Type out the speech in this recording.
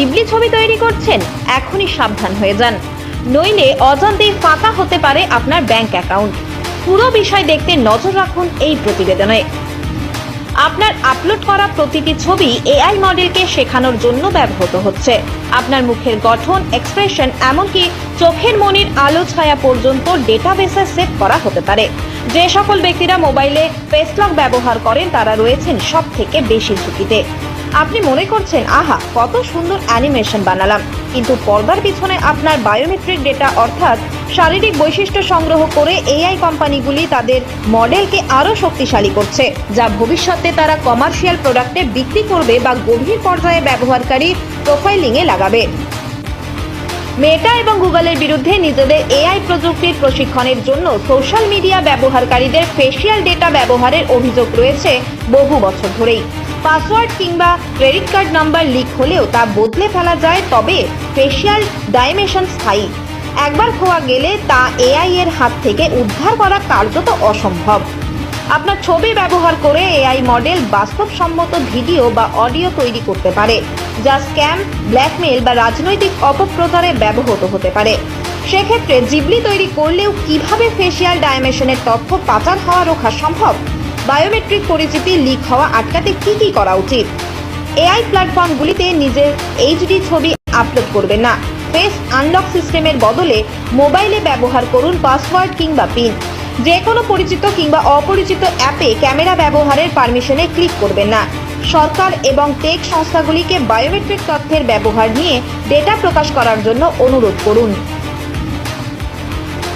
Ghibli ছবি তৈরি করছেন, এখনই সাবধান হয়ে যান। নইলে অজান্তে ফাঁকা হতে পারে আপনার ব্যাংক অ্যাকাউন্ট। পুরো বিষয় দেখতে নজর রাখুন এই প্রতিবেদনে। আপনার আপলোড করা প্রতিটি ছবি এআই মডেলকে শেখানোর জন্য ব্যবহৃত হচ্ছে। আপনার মুখের গঠন এক্সপ্রেশন এমনকি চোখের মনির আলো ছায়া পর্যন্ত ডেটাবেসে সেভ করা হতে পারে। যে সকল ব্যক্তিরা মোবাইলে ফেসলক ব্যবহার করেন, তারা রয়েছেন সব থেকে বেশি ঝুঁকিতে। আপনি মনে করছেন, আহা, কত সুন্দর অ্যানিমেশন বানালাম। কিন্তু পর্দার পিছনে আপনার বায়োমেট্রিক ডেটা অর্থাৎ শারীরিক বৈশিষ্ট্য সংগ্রহ করে এআই কোম্পানিগুলি তাদের মডেলকে আরও শক্তিশালী করছে, যা ভবিষ্যতে তারা কমার্শিয়াল প্রোডাক্টে বিক্রি করবে বা গভীর পর্যায়ে ব্যবহারকারী প্রোফাইলিংয়ে লাগাবে। মেটা এবং গুগলের বিরুদ্ধে নিজেদের এআই প্রযুক্তির প্রশিক্ষণের জন্য সোশ্যাল মিডিয়া ব্যবহারকারীদের ফেসিয়াল ডেটা ব্যবহারের অভিযোগ রয়েছে বহু বছর ধরেই। পাসওয়ার্ড কিংবা ক্রেডিট কার্ড নাম্বার লিক হলেও তা বদলে ফেলা যায়, তবে ফেসিয়াল ডাইমেশন স্থায়ী। একবার খোয়া গেলে তা এআই এর হাত থেকে উদ্ধার করা কার্যত অসম্ভব। আপনার ছবি ব্যবহার করে এআই মডেল বাস্তবসম্মত ভিডিও বা অডিও তৈরি করতে পারে, যা স্ক্যাম ব্ল্যাকমেল বা রাজনৈতিক অপপ্রচারে ব্যবহৃত হতে পারে। সেক্ষেত্রে জিবলি তৈরি করলেও কীভাবে ফেসিয়াল ডাইমেশনের তথ্য পাচার হওয়া রোখা সম্ভব? বায়োমেট্রিক পরিচিতি লিক হওয়া আটকাতে কি কি করা উচিত? এআই প্ল্যাটফর্মগুলিতে নিজের এইচডি ছবি আপলোড করবেন না। ফেস আনলক সিস্টেমের বদলে মোবাইলে ব্যবহার করুন পাসওয়ার্ড কিংবা পিন। যে কোনো পরিচিত কিংবা অপরিচিত অ্যাপে ক্যামেরা ব্যবহারের পারমিশনে ক্লিক করবেন না। সরকার এবং টেক সংস্থাগুলিকে বায়োমেট্রিক তথ্যের ব্যবহার নিয়ে ডেটা প্রকাশ করার জন্য অনুরোধ করুন।